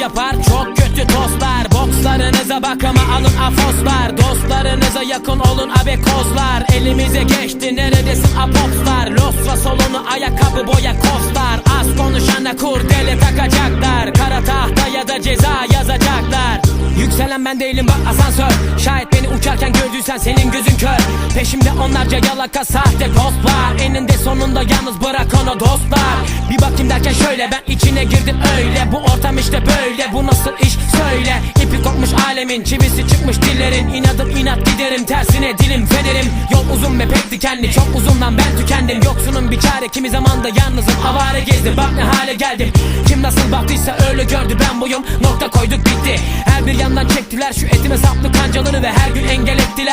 yapar. Çok kötü tostlar Bokslarınıza bak ama alın afoslar. Dostlarınıza yakın olun abekozlar Elimize geçti neredesin apopslar Losra solunu ayakkabı boya kostar Az konuşana kurdele takacaklar. Kara tahta ya da ceza yazacaklar. Yükselen ben değilim bak asansör. Şayet beni uçarken gördüysen senin gözün kör. Peşimde onlarca yalaka sahte post Eninde sonunda yalnız bırak onu dostlar Bakayım derken şöyle ben içine girdim öyle. Bu ortam işte böyle bu nasıl iş? Söyle. İpi kopmuş alemin çivisi çıkmış dillerin. İnadım inat giderim. Tersine dilim federim. Yol uzun ve pek dikenli. Çok uzundan ben tükendim. Yoksunun bir çare. Kimi zaman da yalnızım. Avare gezdim. Bak ne hale geldim. Kim nasıl baktıysa öyle gördü. Ben buyum. Nokta koyduk bitti. Her bir yandan çektiler. Şu etime saplı kancaları Ve her gün engel ettiler